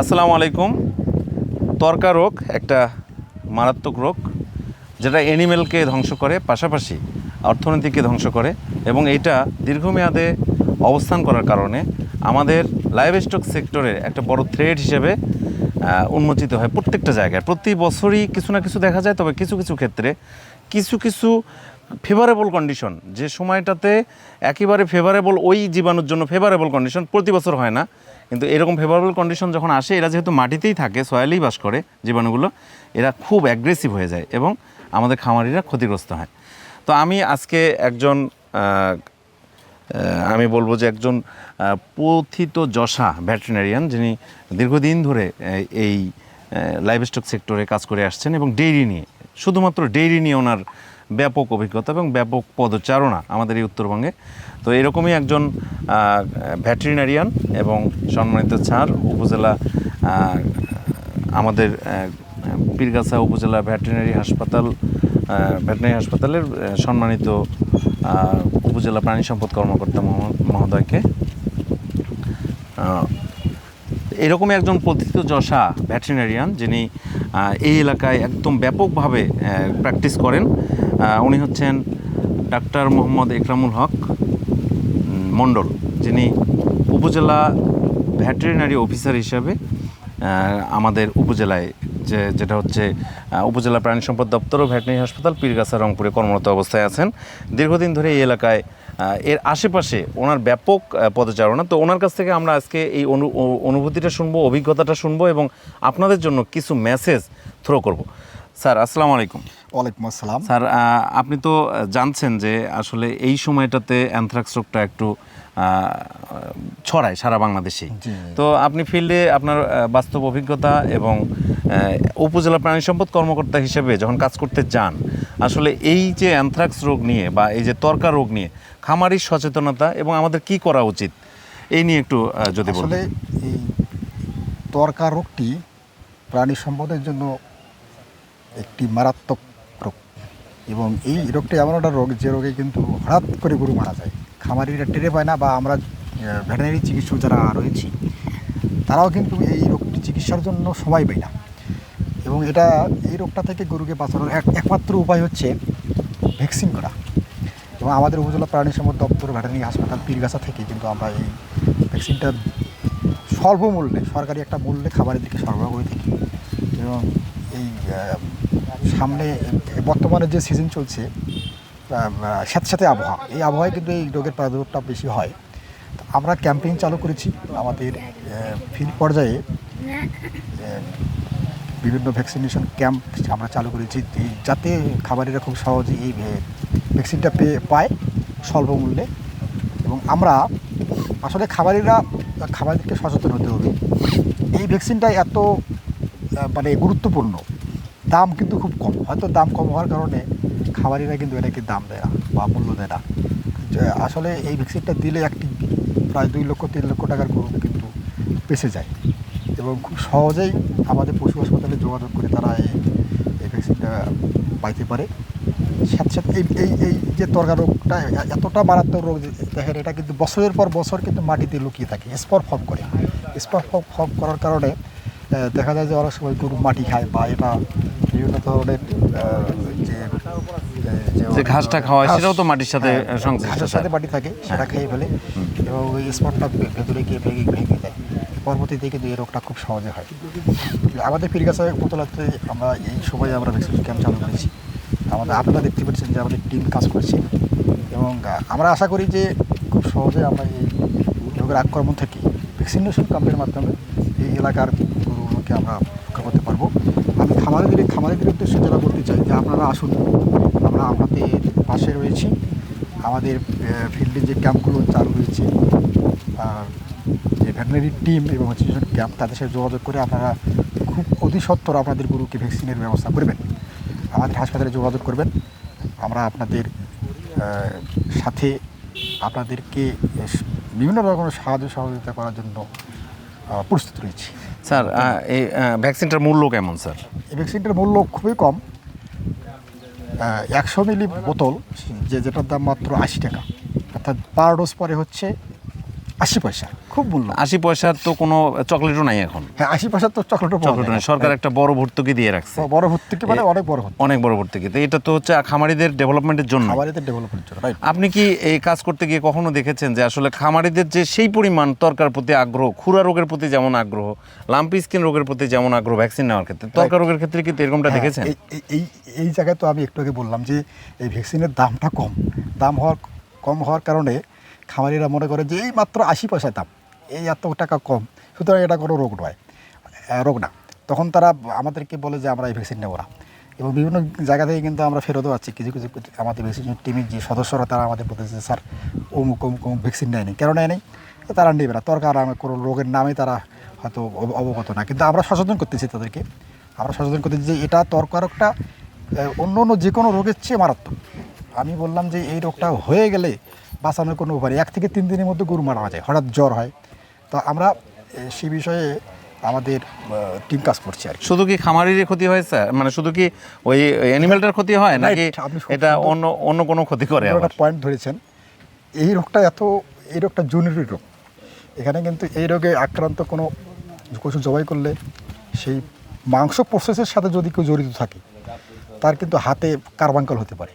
আসসালামু আলাইকুম। তর্কা রোগ একটা মারাত্মক রোগ, যেটা অ্যানিমেলকে ধ্বংস করে, পাশাপাশি অর্থনীতিকে ধ্বংস করে, এবং এটা দীর্ঘমেয়াদে অবস্থান করার কারণে আমাদের লাইভ স্টক সেক্টরের একটা বড় থ্রেড হিসেবে উন্মোচিত হয় প্রত্যেকটা জায়গায়। প্রতি বছরই কিছু না কিছু দেখা যায়, তবে কিছু কিছু ক্ষেত্রে কিছু কিছু ফেভারেবল কন্ডিশন যে সময়টাতে একেবারে ফেভারেবল ওই জীবাণুর জন্য ফেভারেবল কন্ডিশন প্রতি বছর হয় না। কিন্তু এরকম ফেভারেবল কন্ডিশন যখন আসে, এরা যেহেতু মাটিতেই থাকে সয়েলেই বাস করে জীবাণুগুলো, এরা খুব অ্যাগ্রেসিভ হয়ে যায় এবং আমাদের খামারিরা ক্ষতিগ্রস্ত হয়। তো আমি আজকে একজন আমি বলব যে একজন পথিত যশা ভেটেরিনারিয়ান যিনি দীর্ঘদিন ধরে এই লাইভ স্টক সেক্টরে কাজ করে আসছেন এবং ডেইরি নিয়ে, শুধুমাত্র ডেইরি নিয়ে ওনার ব্যাপক অভিজ্ঞতা এবং ব্যাপক পদচারণা আমাদের এই উত্তরবঙ্গে। তো এরকমই একজন ভেটেরিনারিয়ান এবং সম্মানিত ছাড় উপজেলা আমাদের পীরগাছা উপজেলা ভেটেরিনারি হাসপাতাল ভেটেরিনারি হাসপাতালের সম্মানিত উপজেলা প্রাণী সম্পদ কর্মকর্তা মহো- মহোদয়কে। এরকমই একজন পথিত যশা ভেটেরিনারিয়ান যিনি এই এলাকায় একদম ব্যাপকভাবে প্র্যাকটিস করেন। উনি হচ্ছেন ডাক্তার মোহাম্মদ একরামুল হক মণ্ডল, যিনি উপজেলা ভেটেরিনারি অফিসার হিসাবে আমাদের উপজেলায় যে, যেটা হচ্ছে উপজেলা প্রাণী সম্পদ দপ্তর ও ভেটেরিনারি হাসপাতাল পীরগাছা, রংপুরে কর্মরত অবস্থায় আছেন। দীর্ঘদিন ধরে এই এলাকায় এর আশেপাশে ওনার ব্যাপক পদচারণা। তো ওনার কাছ থেকে আমরা আজকে এই অনু, অনুভূতিটা শুনব, অভিজ্ঞতাটা শুনব এবং আপনাদের জন্য কিছু মেসেজ থ্রো করব। স্যার আসসালামু আলাইকুম। ওয়ালাইকুম আসসালাম। স্যার আপনি তো জানছেন যে আসলে এই সময়টাতে অ্যানথ্রাক্স রোগটা একটু ছড়ায় সারা বাংলাদেশেই জি। তো আপনি ফিল্ডে আপনার বাস্তব অভিজ্ঞতা এবং উপজেলা প্রাণী সম্পদ কর্মকর্তা হিসেবে যখন কাজ করতে যান আসলে এই যে অ্যানথ্রাক্স রোগ নিয়ে বা এই যে তর্কা রোগ নিয়ে খামারির সচেতনতা এবং আমাদের কি করা উচিত এই নিয়ে একটু যদি আসলে বলেন এই তরকা রোগটি প্রাণী সম্পদের জন্য একটি মারাত্মক রোগ। এবং এই রোগটি এমন একটা রোগ, যে রোগে কিন্তু হঠাৎ করে গরু মারা যায়। খামারিরা টেরে পায় না বা আমরা ভেটেনারি চিকিৎসক যারা রয়েছি, তারাও কিন্তু এই রোগটি চিকিৎসার জন্য সময় পায় না। এবং এটা, এই রোগটা থেকে গরুকে বাঁচানোর এক, একমাত্র উপায় হচ্ছে ভ্যাকসিন করা। এবং আমাদের উপজেলা প্রাণী সম্পদ দপ্তর ভেটেরিনারি হাসপাতাল, পীরগাছা থেকে কিন্তু আমরা এই ভ্যাকসিনটা স্বল্প মূল্যে, সরকারি একটা মূল্যে খাবারের দিকে সরবরাহ করে থাকি। এবং এই সামনে বর্তমানে যে সিজন চলছে সাথে সাথে আবহাওয়া। এই আবহাওয়ায় কিন্তু এই রোগের প্রাদুর্ভাবটা বেশি হয়। আমরা ক্যাম্পেইন চালু করেছি আমাদের ফিল্ড পর্যায়ে। বিভিন্ন ভ্যাকসিনেশন ক্যাম্প আমরা চালু করেছি। যাতে খাবারেরা খুব সহজে এই ভ্যাকসিনটা পেয়ে পায় স্বল্প মূল্যে। এবং আমরা আসলে খাবারিরা, খাবারকে সচেতন হতে হবে। এই ভ্যাকসিনটা এত মানে গুরুত্বপূর্ণ। দাম কিন্তু খুব কম। হয়তো দাম কম হওয়ার কারণে খাবারিরা কিন্তু এটাকে দাম দেয় না বা মূল্য দেয় না। আসলে এই ভ্যাকসিনটা দিলে একটি প্রায় দুই লক্ষ, তিন লক্ষ টাকার গরু কিন্তু বেঁচে যায়। এবং খুব সহজেই আমাদের পশু হাসপাতালে যোগাযোগ করে তারা এই ভ্যাকসিনটা পাইতে পারে। সাথে সাথে এই এই এই যে তরকা রোগটা এতটা মারাত্মক রোগ দেখেন এটা কিন্তু বছরের পর বছর কিন্তু মাটিতে লুকিয়ে থাকে স্পর ফর্ম করে। স্পর ফর্ম করার কারণে দেখা যায় যে অনেক সময় গরু মাটি খায় বা এটা বিভিন্ন ধরনের যে যে ঘাসটা খাওয়ায় সেটাও তো মাটির সাথে হ্যাঁ, ঘাসের সাথে মাটি থাকে সেটা খেয়ে ফেলে এবং ওই স্পটটা ভেতরে গিয়ে ভেঙে ভেঙে দেয়। পরবর্তীতে কিন্তু এই রোগটা খুব সহজে হয়। আমাদের পীরগাছা উপতলাতে আমরা এই সময় আমরা ভ্যাকসিনেশন ক্যাম্প চালু করেছি। আমাদের আপনারা দেখতে পাচ্ছেন যে আমাদের টিম কাজ করছে এবং আমরা আশা করি যে খুব সহজে আমরা এই রোগের আক্রমণ থেকে ভ্যাকসিনেশন ক্যাম্পের মাধ্যমে এই এলাকার গরুগুলোকে আমরা রক্ষা করতে পারব। আমি খামারিদের খামারিদের উদ্দেশ্যে যারা বলতে চাই যে আপনারা আসুন। আমরা আমাদের পাশে রয়েছি। আমাদের ফিল্ডে যে ক্যাম্পগুলো চালু হয়েছে যে ভেটেনারি টিম এবং যেসব ক্যাম্প তাদের সাথে যোগাযোগ করে আপনারা খুব অতি সত্বর আপনাদের গরুকে ভ্যাকসিনের ব্যবস্থা করবেন। আমাদের হাসপাতালে যোগাযোগ করবেন। আমরা আপনাদের সাথে আপনাদেরকে বিভিন্ন রকমের সাহায্য সহযোগিতা করার জন্য প্রস্তুত রয়েছি। স্যার এই ভ্যাকসিনটার মূল্য কেমন, স্যার? এই ভ্যাকসিনটার মূল্য খুবই কম। একশো মিলি বোতল, যে যেটার দাম মাত্র আশি টাকা। অর্থাৎ পার ডোজ পরে হচ্ছে আশি পয়সা খুব মূল্য আশি পয়সার তো কোনো চকলেটও নাই এখন। হ্যাঁ আশি পয়সা তো চকলেটও চকলেট নাই। সরকার একটা বড় ভর্তুকি দিয়ে রাখছে। বড় ভর্তুকি মানে অনেক বড় অনেক বড় ভর্তুকি। তো এটা তো হচ্ছে খামারিদের ডেভেলপমেন্টের জন্য। খাবারেতে ডেভেলপমেন্টের জন্য রাইট আপনি কি এই কাজ করতে গিয়ে কখনো দেখেছেন যে আসলে খামারিদের যে সেই পরিমাণ তরকার প্রতি আগ্রহ খুরা রোগের প্রতি যেমন আগ্রহ লাম্পি স্কিন রোগের প্রতি যেমন আগ্রহ ভ্যাকসিন নেওয়ার ক্ষেত্রে তরকার রোগের ক্ষেত্রে কিন্তু এরকমটা হ্যাঁ, দেখেছেন? এই এই জায়গায় তো আমি একটু আগে বললাম যে এই ভ্যাকসিনের দামটা কম। দাম হওয়ার কম হওয়ার কারণে খামারিরা মনে করে যে এই মাত্র আশি পয়সায় দাম, এই এত টাকা কম, সুতরাং এটা কোনো রোগ নয় রোগ না। তখন তারা আমাদেরকে বলে যে আমরা এই ভ্যাকসিন নেব না। এবং বিভিন্ন জায়গা থেকে কিন্তু আমরা ফেরতও পাচ্ছি। কিছু কিছু আমাদের ভ্যাকসিন টিমের যে সদস্যরা, তারা আমাদের বলতেছে স্যার, অমুক অমুক অমুক ভ্যাকসিন নেয়নি। কেন নেয়নি? তারা নেবে না। তরকার কোনো রোগের নামে তারা হয়তো অব- অবগত না। কিন্তু আমরা সচেতন করতেছি তাদেরকে। আমরা সচেতন করতেছি যে এটা তরকারকটা অন্য অন্য যে কোনো রোগের চেয়ে মারাত্মক। আমি বললাম যে এই রোগটা হয়ে গেলে বাঁচানোর কোনো উপায় এক থেকে তিন দিনের মধ্যে গরু মারা যায় হঠাৎ জ্বর হয়। তো আমরা সে বিষয়ে আমাদের টিম কাজ করছি আর শুধু কি খামারির ক্ষতি হয় স্যার? মানে শুধু কি ওই অ্যানিমেলটার ক্ষতি হয় নাকি এটা অন্য অন্য কোনো ক্ষতি করে একটা পয়েন্ট ধরেছেন। এই রোগটা এত এই রোগটা জরুরি রোগ। এখানে কিন্তু এই রোগে আক্রান্ত কোনো পশু জবাই করলে সেই মাংস প্রসেসের সাথে যদি কেউ জড়িত থাকে তার কিন্তু হাতে কার্বাঙ্কাল হতে পারে।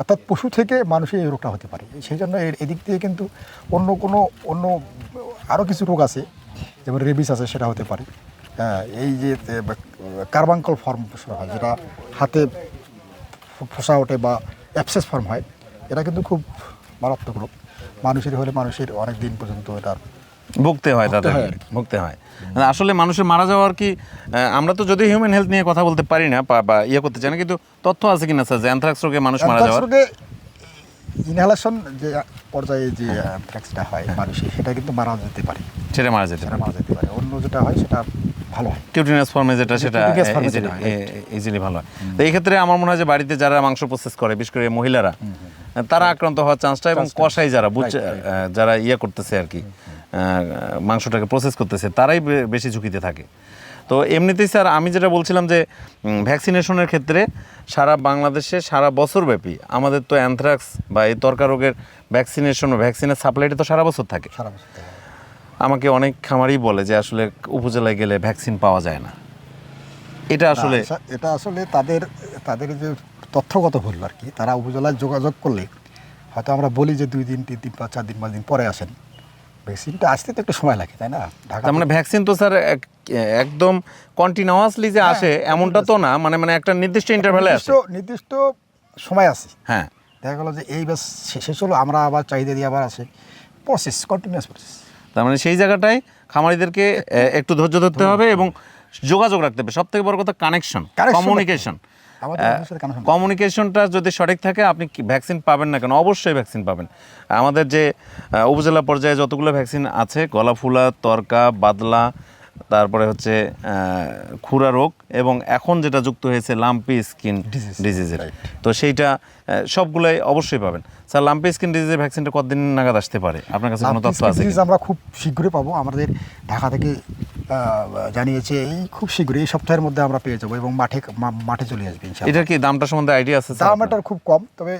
অর্থাৎ পশু থেকে মানুষের এই রোগটা হতে পারে। সেই জন্য এদিক দিয়ে কিন্তু অন্য কোনো, অন্য আরও কিছু রোগ আছে, যেমন রেবিস আছে, সেটা হতে পারে। এই যে কার্বাঙ্কল ফর্ম হয়, যেটা হাতে ফোসা ওঠে বা অ্যাপসেস ফর্ম হয়, এটা কিন্তু খুব মারাত্মক রোগ। মানুষের হলে মানুষের অনেক দিন পর্যন্ত এটার ভুগতে হয় তাদের। হয়। ভুগতে হয়। আসলে মানুষের মারা যাওয়ার কি আমরা তো যদি হিউম্যান হেলথ নিয়ে কথা বলতে পারি না বা- ইয়ে করতে চাই না কিন্তু তথ্য আছে কিনা স্যার যে অ্যানথ্রাক্স রোগে মানুষ মারা যাওয়ার? ইনহেলেশন যে পর্যায়ে যে অ্যানথ্রাক্সটা হয় মানুষের সেটা কিন্তু মারা যেতে পারে। সেটা মারা যেতে পারে। মারা যেতে পারে। অন্য যেটা হয় সেটা ভালো হয়। কিউটিনাস ফর্মে যেটা সেটা Cutaneous form এ যেটা হয়, ইজিলি ভালো হয়। তো এই ক্ষেত্রে আমার মনে হয় যে বাড়িতে যারা মাংস প্রসেস করে বিশেষ করে মহিলারা তারা আক্রান্ত হওয়ার চান্সটা এবং কষাই যারা বুঝছে যারা ইয়ে করতেছে আর কি। মাংসটাকে প্রসেস করতেছে তারাই বে- বেশি ঝুঁকিতে থাকে। তো এমনিতেই স্যার আমি যেটা বলছিলাম যে ভ্যাকসিনেশনের ক্ষেত্রে সারা বাংলাদেশে সারা বছরব্যাপী আমাদের তো অ্যানথ্রাক্স বা এই তর্কা রোগের ভ্যাকসিনেশন ভ্যাকসিনের সাপ্লাইটা তো সারা বছর থাকে। সারা বছর আমাকে অনেক খামারই বলে যে আসলে উপজেলায় গেলে ভ্যাকসিন পাওয়া যায় না। এটা আসলে এটা আসলে তাদের তাদের যে তথ্যগত ভুল আর কি তারা উপজেলায় যোগাযোগ করলে হয়তো আমরা বলি যে দুই দিন তিন দিন পাঁচ চার দিন পাঁচ দিন পরে আসেন। ভ্যাকসিনটা আসতে তো একটু সময় লাগে তাই না? ঢাকা তার মানে ভ্যাকসিন তো স্যার এক- একদম কন্টিনিউয়াসলি যে আসে এমনটা তো না। মানে মানে একটা নির্দিষ্ট ইন্টারভ্যালে আসে নির্দিষ্ট নির্দিষ্ট সময় আছে। হ্যাঁ। দেখা গেলো যে এই ব্যাস শেষ হলো আমরা আবার চাহিদা দিয়ে আবার আসে। প্রসেস কন্টিনিউয়াস প্রসেস তার মানে সেই জায়গাটায় খামারিদেরকে একটু ধৈর্য ধরতে হবে এবং যোগাযোগ রাখতে হবে। সব থেকে বড় কথা কানেকশন কমিউনিকেশন কমিউনিকেশনটা যদি সঠিক থাকে আপনি ভ্যাকসিন পাবেন না কেন? অবশ্যই ভ্যাকসিন পাবেন। আমাদের যে উপজেলা পর্যায়ে যতগুলো ভ্যাকসিন আছে গলাফুলা তরকা বাদলা তারপরে হচ্ছে খুরা রোগ এবং এখন যেটা যুক্ত হয়েছে লাম্পি স্কিন ডিজিজের. তো সেইটা সবগুলোই অবশ্যই পাবেন। স্যার লাম্পি স্কিন ডিজিজের ভ্যাকসিনটা কতদিন নাগাদ আসতে পারে? আপনার কাছে কোনো তথ্য আছে আমরা খুব শীঘ্রই পাবো। আমাদের ঢাকা থেকে জানিয়েছে এই খুব শীঘ্রই এই সপ্তাহের মধ্যে আমরা পেয়ে যাব এবং মাঠে মাঠে চলে আসবে ইনশাআল্লাহ। এটার কি দামটা সম্বন্ধে আইডিয়া আছে দাম খুব কম তবে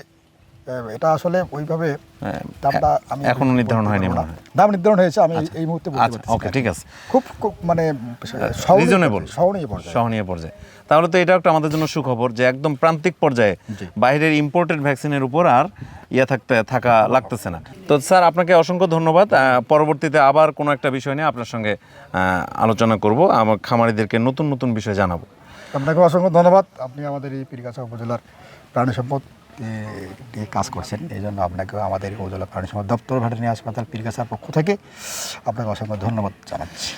এটা আসলে ওইভাবে হ্যাঁ, দামটা আমি এখনও নির্ধারণ হয়নি না। দাম নির্ধারণ হয়েছে আমি এই- এই মুহূর্তে বলতে আচ্ছা পারতেছি ওকে ঠিক আছে। খুব মানে সহনীয়- রিজনেবল সহনীয় পর্যায়ে। সহনীয় পর্যায়ে। তাহলে তো এটা একটা আমাদের জন্য সুখবর যে একদম প্রান্তিক পর্যায়ে বাইরের ইম্পোর্টেড ভ্যাকসিনের উপর আর ইয়া থাকতে থাকা লাগতেছে না। তো স্যার আপনাকে অসংখ্য ধন্যবাদ। পরবর্তীতে আবার কোনো একটা বিষয় নিয়ে আপনার সঙ্গে আলোচনা করব। আমার খামারিদেরকে নতুন নতুন বিষয় জানাব। আপনাকে অসংখ্য ধন্যবাদ। আপনি আমাদের এই পীরগাছা উপজেলার প্রাণী সম্পদ কাজ করছেন। এই জন্য আপনাকেও আমাদের উপজেলা প্রাণী সম্পদ দপ্তর ভেটেরিনারি হাসপাতাল পীরগাছার পক্ষ থেকে আপনাকে অসংখ্য ধন্যবাদ জানাচ্ছি।